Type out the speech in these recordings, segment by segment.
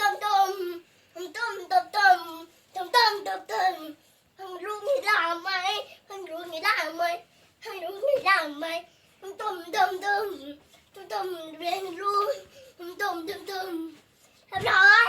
ต้มต้มต้มต้มต้มต้มต้มต้มต้มต้มเพิ่งรู้นี่ได้ไหมเพิ่งรู้นี่ได้ไหมเพิ่งรู้นี่ได้ไหมต้มต้มต้มต้มต้มต้มเรียนรู้ต้มต้มต้มต้มเรียบร้อย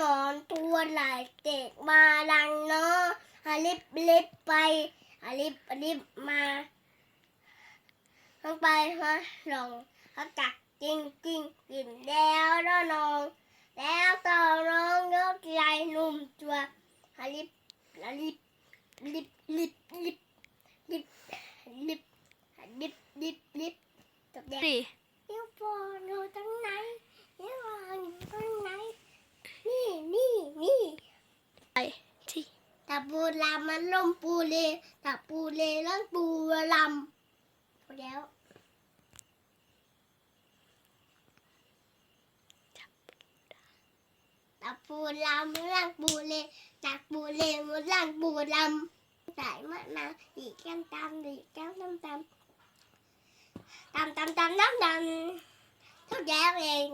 นอนตัวหลายเด็กมาลังเนาะอาลิบลิบไปอาลิบอาลิบมาลงไปฮะลงเขาจักจริงจริงกินแล้วแล้วนอนแล้วต่อน้องยกใจนุ่มจัวอาลิบอาลิบลิบลิบลิบลิบลิบลิบลิบลิบตบแดงวโป้งอยู่ตรงไหนนิ้วโป้งอยู่ตรงไหนนี่นี่นี่ ไปที่ ตะปูลำมันล่มปูเลตะปูเลแล้วปูลำพอแล้วตะปูลำมันล่างปูเลตะปูเลมันล่างปูลำใส่มะนาวดีแก้มตำดีแก้มตำตำตำตำตำตำตำทุกอย่างเอง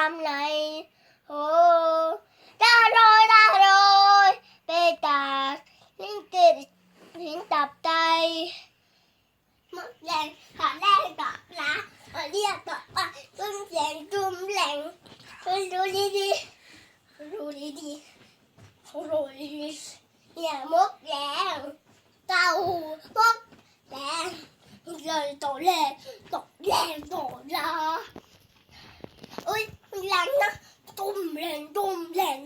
làm này ô ta rồi ta rồi. Bê ta liên tập liên tập tay. Một lần, họ đang tập là họ đi tập là trung lệnh trung lệnh. Rồi rồi đi đi. Rồi đi đi. Rồi đi đi. Nhà một lần tàu một lần rồi tổ lên tổ lên tổ ra. แรงนะตุ้มแรงตุ้มแรง